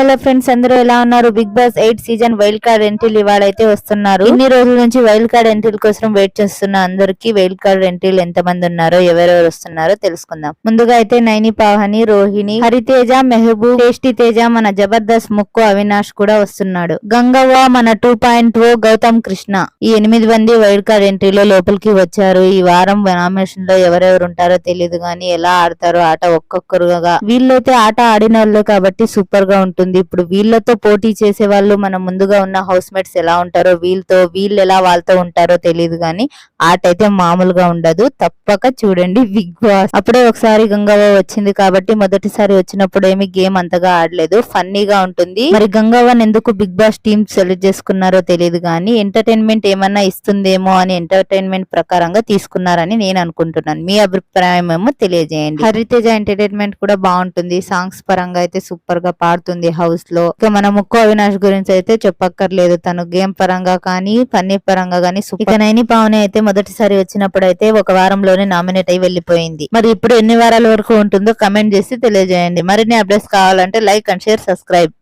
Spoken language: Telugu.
హలో ఫ్రెండ్స్ అందరూ ఎలా ఉన్నారు? Bigg Boss eight season wild card ఎంట్రీలు ఇవాళైతే వస్తున్నారు. ఇన్ని రోజుల నుంచి వైల్డ్ కార్డ్ ఎంట్రీల కోసం వెయిట్ చేస్తున్న అందరికి వైల్డ్ కార్డ్ ఎంట్రీలు ఎంత మంది ఉన్నారో ఎవరెవరు వస్తున్నారో తెలుసుకుందాం. ముందుగా అయితే నైని పావని రోహిణి హరితేజ మెహబూబ్ టేస్టీ తేజ మన జబర్దస్త్ ముక్కు అవినాష్ కూడా వస్తున్నాడు. గంగవ్వ మన two point O Gautham Krishna. ఈ ఎనిమిది మంది వైల్డ్ కార్డ్ ఎంట్రీలో లోపలికి వచ్చారు. ఈ వారం నామినేషన్లో ఎవరెవరు ఉంటారో తెలియదు గానీ ఎలా ఆడతారో ఆట ఒక్కొక్కరుగా. వీళ్ళైతే ఆట ఆడిన వాళ్ళే కాబట్టి సూపర్గా ఉంటుంది. ఇప్పుడు వీళ్ళతో పోటీ చేసే వాళ్ళు మన ముందుగా ఉన్న హౌస్ మేట్స్ ఎలా ఉంటారో వీళ్ళతో వీళ్ళు ఎలా వాళ్ళతో ఉంటారో తెలియదు కానీ ఆటైతే అయితే మామూలుగా ఉండదు. తప్పక చూడండి బిగ్ బాస్. అప్పుడే ఒకసారి గంగవ్వ వచ్చింది కాబట్టి మొదటిసారి వచ్చినప్పుడు ఏమి గేమ్ అంతగా ఆడలేదు. ఫన్నీగా ఉంటుంది. మరి గంగవ్వని ఎందుకు బిగ్ బాస్ టీమ్ సెలెక్ట్ చేసుకున్నారో తెలియదు కానీ ఎంటర్టైన్మెంట్ ఏమన్నా ఇస్తుందేమో అని ఎంటర్టైన్మెంట్ ప్రకారంగా తీసుకున్నారని నేను అనుకుంటున్నాను. మీ అభిప్రాయం ఏమో తెలియజేయండి. హరితేజ ఎంటర్టైన్మెంట్ కూడా బాగుంటుంది. సాంగ్స్ పరంగా అయితే సూపర్గా పాడుతుంది. హౌస్లో. ఇక మన ముక్కు అవినాష్ గురించి అయితే చెప్పక్కర్లేదు. తను గేమ్ పరంగా కానీ ఫన్నీ పరంగా కానీ ఇక నైని పావని అయితే మొదటిసారి వచ్చినప్పుడు అయితే ఒక వారంలోనే నామినేట్ అయి వెళ్ళిపోయింది. మరి ఇప్పుడు ఎన్ని వారాల వరకు ఉంటుందో కమెంట్ చేసి తెలియజేయండి. మరిన్ని అప్డేట్స్ కావాలంటే లైక్ అండ్ షేర్ సబ్స్క్రైబ్